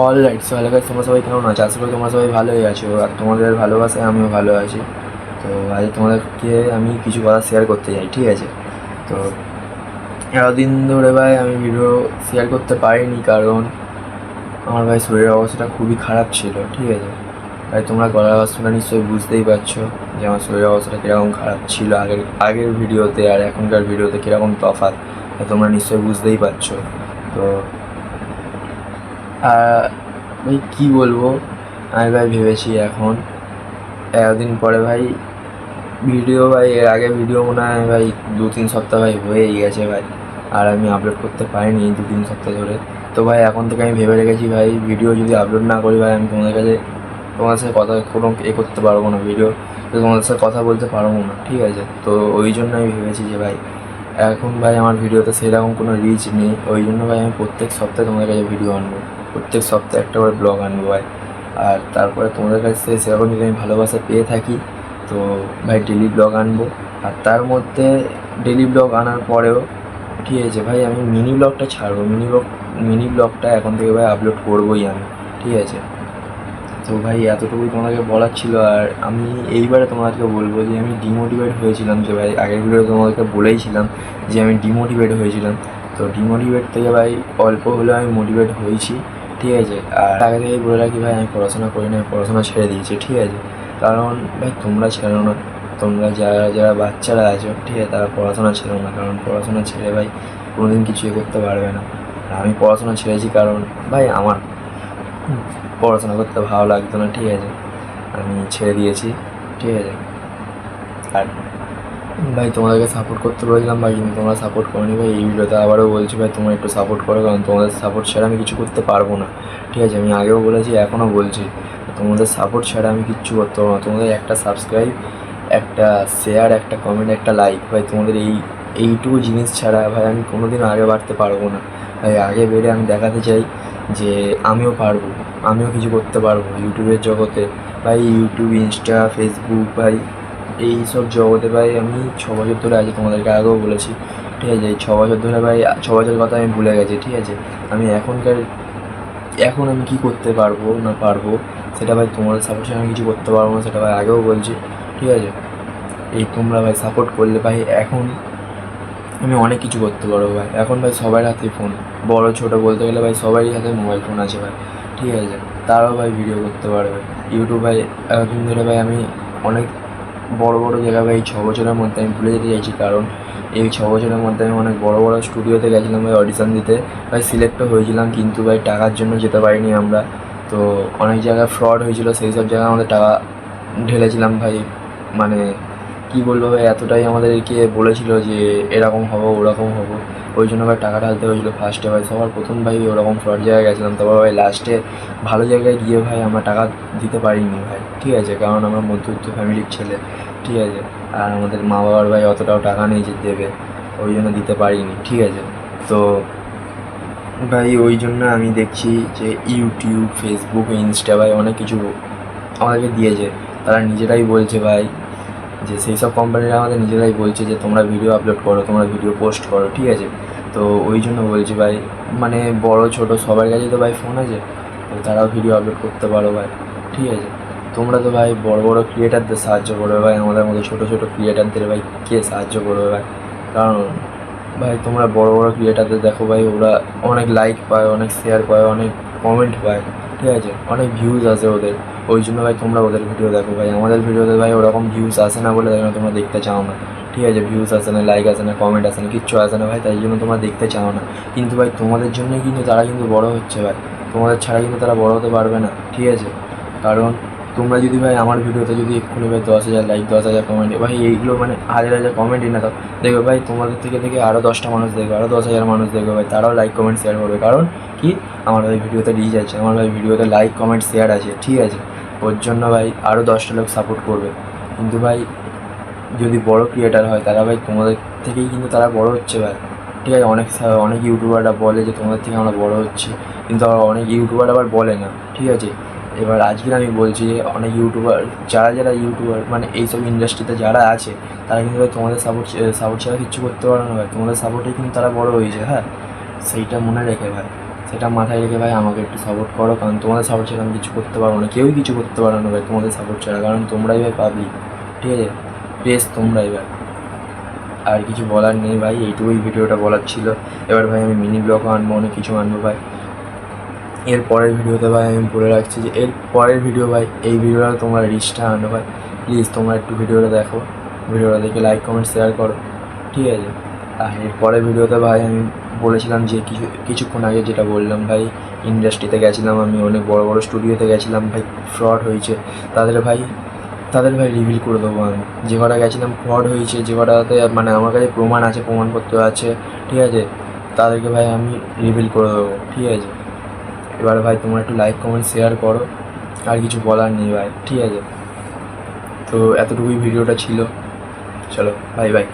All right so guys তোমরা সবাই কেমন আছো? আশা করি তোমরা সবাই ভালোই আছো আর তোমাদের ভালোবাসায় আমিও ভালো আছি। তো আজ তোমাদেরকে আমি কিছু কথা শেয়ার করতে চাই, ঠিক আছে? তো এতদিন ধরে ভাই আমি ভিডিও শেয়ার করতে পারিনি কারণ আমার ভাই শরীরের অবস্থাটা খুবই খারাপ ছিল, ঠিক আছে? ভাই, তোমরা গলার আওয়াজটা নিশ্চয়ই বুঝতেই পারছ যে আমার শরীরের অবস্থাটা কীরকম খারাপ ছিল আগের আগের ভিডিওতে আর এখনকার ভিডিওতে কীরকম তফাৎ তোমরা নিশ্চয়ই বুঝতেই পারছ। তো ভাই কী বলব? আমি ভাই ভেবেছি এখন। এতদিন পরে ভাই ভিডিও ভাই, এর আগে ভিডিও মনে হয় ভাই দু তিন সপ্তাহ ভাই হয়েই গেছে ভাই। আর আমি আপলোড করতে পারিনি দু তিন সপ্তাহ ধরে। তো ভাই এখন থেকে আমি ভেবে রেখেছি ভাই, ভিডিও যদি আপলোড না করি ভাই, আমি তোমাদের কাছে, তোমাদের সাথে কথা কোনো এ করতে পারব না ভিডিও তো তোমাদের সাথে কথা বলতে পারব না, ঠিক আছে? তো ওই জন্য আমি ভেবেছি যে ভাই, এখন ভাই আমার ভিডিওতে সেরকম কোনো রিচ নেই। ওই জন্য ভাই আমি প্রত্যেক সপ্তাহে তোমাদের কাছে ভিডিও আনব। প্রত্যেক সপ্তাহে একটা করে ব্লগ আনব ভাই। আর তারপরে তোমাদের কাছ সেরকম যদি আমি ভালোবাসা পেয়ে থাকি, তো ভাই ডেলি ব্লগ আনব। আর তার মধ্যে ডেলি ব্লগ আনার পরেও ঠিক আছে ভাই, আমি মিনি ব্লগটা ছাড়বো। মিনি ব্লগ মিনি ব্লগটা এখন থেকে ভাই আপলোড করবোই আমি, ঠিক আছে? তো ভাই এতটুকুই তোমাদেরকে বলার ছিল। আর আমি এইবারে তোমাদেরকে বলব যে আমি ডিমোটিভেট হয়েছিলাম যে ভাই, আগের ভিডিও তোমাদেরকে বলেইছিলাম যে আমি ডিমোটিভেট হয়েছিলাম। তো ডিমোটিভেট থেকে ভাই অল্প হলেও আমি মোটিভেট হয়েছি। ঠিক আছে। আর আগে থেকেই বলে রাখি ভাই, আমি পড়াশোনা করি না পড়াশোনা ছেড়ে দিয়েছি, ঠিক আছে। কারণ ভাই, তোমরা ছেড়ো না, তোমরা যারা যারা বাচ্চারা আছো, ঠিক আছে, তারা পড়াশোনা ছেড়ো না। কারণ পড়াশোনা ছেড়ে ভাই, কোনোদিন কিছু এ করতে পারবে না। আর আমি পড়াশোনা ছেড়েছি কারণ ভাই, আমার পড়াশোনা করতে ভালো লাগতো না, ঠিক আছে। আমি ছেড়ে দিয়েছি, ঠিক আছে। আর ভাই, তোমাদেরকে সাপোর্ট করতে বলেছিলাম, ভাই, কিন্তু তোমরা সাপোর্ট করনি ভাই। এই ভিডিওতে আবারও বলছি ভাই, তোমরা একটু সাপোর্ট করো, কারণ তোমাদের সাপোর্ট ছাড়া আমি কিছু করতে পারব না। ঠিক আছে, আমি আগেও বলেছি, এখনও বলছি। তোমাদের সাপোর্ট ছাড়া আমি কিচ্ছু করতে পারব না। তোমাদের একটা সাবস্ক্রাইব একটা শেয়ার একটা কমেন্ট একটা লাইক ভাই, তোমাদের এই, এইটুকু জিনিস ছাড়া ভাই, আমি কোনো দিন আগে বাড়তে পারব না। ভাই, আগে বেড়ে আমি দেখাতে চাই যে আমিও পারব, আমিও কিছু করতে পারব। ইউটিউবের জগতে, ভাই, ইউটিউব, ইনস্টা ফেসবুক ভাই এই সব জগতে ভাই আমি ছ বছর ধরে আছি, তোমাদেরকে আগেও বলেছি, ঠিক আছে? এই ছ বছর ধরে ভাই, ছ বছরের কথা আমি ভুলে গেছি, ঠিক আছে? আমি এখনকার, এখন আমি কী করতে পারব না পারব, সেটা ভাই তোমাদের সাপোর্ট আমি কিছু করতে পারব না, সেটা ভাই আগেও বলছি, ঠিক আছে? এই তোমরা ভাই সাপোর্ট করলে ভাই এখন আমি অনেক কিছু করতে পারব ভাই। এখন ভাই সবার হাতে ফোন বড় ছোট বলতে গেলে ভাই সবারই হাতে মোবাইল ফোন আছে ভাই, ঠিক আছে? তারাও ভাই ভিডিও করতে পারবে। ইউটিউব ভাই, এতদিন ধরে ভাই আমি অনেক বড় বড় জায়গা বা এই ছ বছরের মধ্যে আমি ভুলে যেতে চাইছি, কারণ এই ছ বছরের মধ্যে আমি অনেক বড় বড় স্টুডিওতে গেছিলাম ভাই অডিশান দিতে। ভাই সিলেক্টও হয়েছিলাম, কিন্তু ভাই, টাকার জন্য যেতে পারিনি আমরা। তো অনেক জায়গায় ফ্রড হয়েছিল, সেই সব জায়গায় আমাদের টাকা ঢেলেছিলাম ভাই মানে কী বলব ভাই, এতটাই আমাদেরকে বলেছিল যে এরকম হব, ওরকম হব। ওই জন্য ভাই টাকা ঢালতে হয়েছিল ফার্স্টে ভাই। সবার প্রথম ভাই ওরকম ফ্রড জায়গায় গেছিলাম, তারপর ভাই লাস্টে ভালো জায়গায় গিয়ে ভাই আমরা টাকা দিতে পারিনি ভাই, ঠিক আছে? কারণ আমরা মধ্যবিত্ত ফ্যামিলির ছেলে, ঠিক আছে? আর আমাদের মা বাবার ভাই অতটাও টাকা নেই যে দেবে, ওই জন্য দিতে পারিনি, ঠিক আছে? তো ভাই ওই জন্য আমি দেখছি যে ইউটিউব ফেসবুক ইনস্টা ভাই অনেক কিছু আমাদেরকে দিয়েছে। তারা নিজেরাই বলছে ভাই যে সেই সব কোম্পানিরা আমাদের নিজেরাই বলছে যে, তোমরা ভিডিও আপলোড করো, তোমরা ভিডিও পোস্ট করো। ঠিক আছে? তো ওই জন্য বলছি ভাই মানে বড়, ছোট সবার কাছে তো ভাই ফোন আছে। তো তারাও ভিডিও আপলোড করতে পারো ভাই। ঠিক আছে? তোমরা তো ভাই বড় বড় ক্রিয়েটারদের সাহায্য করবে ভাই। আমাদের মতো ছোটো ছোটো ক্রিয়েটারদের ভাই কে সাহায্য করবে ভাই? কারণ ভাই তোমরা বড় বড় ক্রিয়েটারদের দেখো ভাই, ওরা অনেক লাইক পায়, অনেক শেয়ার পায়, অনেক কমেন্ট পায়। ঠিক আছে? অনেক ভিউজ আসে ওদের। ওই জন্য ভাই তোমরা ওদের ভিডিও দেখো ভাই। আমাদের ভিডিওতে ভাই ওরকম ভিউজ আসে না বলে দেখো তোমরা দেখতে চাও না। ঠিক আছে ভিউজ আসে না লাইক আসে না কমেন্ট আসে না, কিচ্ছু আসে না ভাই, তাই জন্য তোমরা দেখতে চাও না। কিন্তু ভাই তোমাদের জন্যই কিন্তু তারা কিন্তু বড় হচ্ছে ভাই। তোমাদের ছাড়া কিন্তু তারা বড় হতে পারবে না, ঠিক আছে? কারণ তোমরা যদি ভাই আমার ভিডিওতে যদি এক্ষুনি ভাই দশ হাজার লাইক দশ হাজার কমেন্ট ভাই এইগুলো মানে হাজার হাজার কমেন্টই না দাও দেখবে ভাই তোমাদের থেকে থেকে আরও দশটা মানুষ দেখবে আরও দশ হাজার মানুষ দেখবে ভাই, তারাও লাইক কমেন্ট শেয়ার করবে। কারণ কি? আমার ভাই ভিডিওতে রিচ আছে, আমার ভাই ভিডিওতে লাইক কমেন্ট শেয়ার আছে, ঠিক আছে? ওর জন্য ভাই আরও দশটা লোক সাপোর্ট করবে। কিন্তু ভাই, যদি বড় ক্রিয়েটার হয়, তারা ভাই তোমাদের থেকেই কিন্তু তারা বড় হচ্ছে ভাই। ঠিক আছে, অনেক অনেক ইউটিউবাররা বলে যে তোমাদের থেকে আমরা বড় হচ্ছি, কিন্তু আবার অনেক ইউটিউবার আবার বলে না। ঠিক আছে, এবার আজকের আমি বলছি যে অনেক ইউটিউবার যারা যারা ইউটিউবার মানে এইসব ইন্ডাস্ট্রিতে যারা আছে, তারা কিন্তু তোমাদের সাপোর্ট সাপোর্ট ছাড়া কিচ্ছু করতে পারে না ভাই। তোমাদের সাপোর্টেই কিন্তু তারা বড় হয়েছে হ্যাঁ? সেইটা মনে রেখে ভাই। সেটা মাথায় রেখে ভাই আমাকে একটু সাপোর্ট করো, কারণ তোমাদের সাপোর্ট ছাড়া আমি কিছু করতে পারব না। কেউই কিছু করতে পারো না ভাই তোমাদের সাপোর্ট ছাড়া, কারণ তোমরাই ভাই পাবলিক ঠিক আছে? বেশ তোমরাই ভাই। আর কিছু বলার নেই ভাই, এইটুকুই ভিডিওটা বলার ছিল। এবার ভাই আমি মিনি ব্লগও আনব, অনেক কিছু আনব ভাই। এর পরের ভিডিওতে ভাই আমি বলে রাখছি যে, এর পরের ভিডিও ভাই, এই ভিডিওটা তোমরা রিচটা আনো ভাই। প্লিজ তোমরা একটু ভিডিওটা দেখো। ভিডিওটা দেখে লাইক কমেন্ট শেয়ার করো। ঠিক আছে? আর এর পরের ভিডিওতে ভাই আমি বলেছিলাম যে কিছু, কিছুক্ষণ আগে যেটা বললাম, ভাই ইন্ডাস্ট্রিতে গেছিলাম আমি, অনেক বড় বড় স্টুডিওতে গেছিলাম, ভাই ফ্রড হয়েছে। তাদের ভাই তাদের ভাই রিভিল করে দেবো আমি। যে কটা গেছিলাম ফ্রড হয়েছে, যে কটাতে মানে আমার কাছে প্রমাণ আছে, প্রমাণপত্র আছে, ঠিক আছে? তাদেরকে ভাই আমি রিভিল করে দেবো, ঠিক আছে? এবার ভাই, তোমরা একটু লাইক কমেন্ট শেয়ার করো। আর কিছু বলার নেই ভাই, ঠিক আছে? তো এতটুকুই ভিডিওটা ছিল। চলো বাই বাই